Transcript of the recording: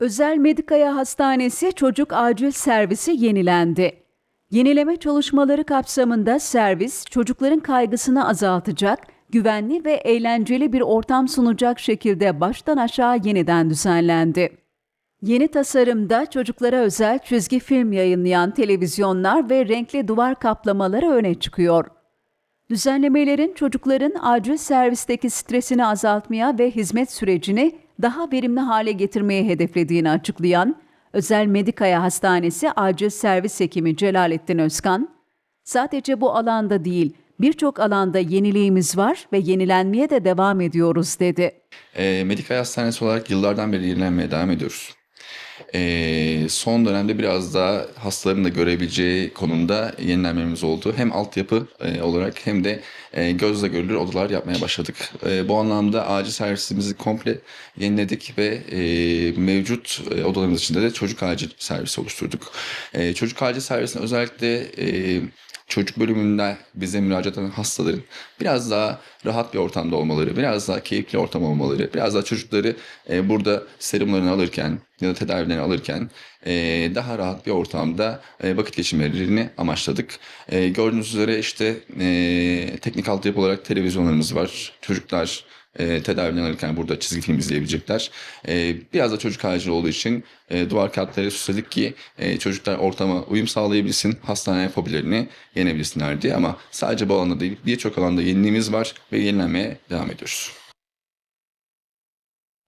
Özel Medikaya Hastanesi Çocuk Acil Servisi yenilendi. Yenileme çalışmaları kapsamında servis çocukların kaygısını azaltacak, güvenli ve eğlenceli bir ortam sunacak şekilde baştan aşağı yeniden düzenlendi. Yeni tasarımda çocuklara özel çizgi film yayınlayan televizyonlar ve renkli duvar kaplamaları öne çıkıyor. Düzenlemelerin çocukların acil servisteki stresini azaltmaya ve hizmet sürecini daha verimli hale getirmeye hedeflediğini açıklayan Özel Medikaya Hastanesi Acil Servis Hekimi Celalettin Özkan, sadece bu alanda değil birçok alanda yeniliğimiz var ve yenilenmeye de devam ediyoruz dedi. E, Medikal Hastanesi olarak yıllardan beri yenilenmeye devam ediyoruz. E, son dönemde biraz daha hastaların da görebileceği konumda yenilenmemiz oldu. Hem altyapı e, olarak hem de e, gözle görülür odalar yapmaya başladık. E, bu anlamda acil servisimizi komple yeniledik ve e, mevcut odalarımız içinde de çocuk acil servisi oluşturduk. Çocuk acil servisine özellikle çocuk bölümünde bize müracaat eden hastaların biraz daha rahat bir ortamda olmaları, biraz daha keyifli ortam olmaları, biraz daha çocukları e, burada serumlarını alırken ya da tedavilerini alırken e, daha rahat bir ortamda e, vakit geçirmelerini amaçladık. E, gördüğünüz üzere işte e, teknik altyapı olarak televizyonlarımız var. Çocuklar e, tedavilerini alırken burada çizgi film izleyebilecekler. E, biraz da çocuk acil olduğu için e, duvar kağıtları süsledik ki e, çocuklar ortama uyum sağlayabilsin, hastane fobilerini yenebilsinler diye. Ama sadece bu alanda değil birçok alanda yeniliğimiz var ve yenilenmeye devam ediyoruz.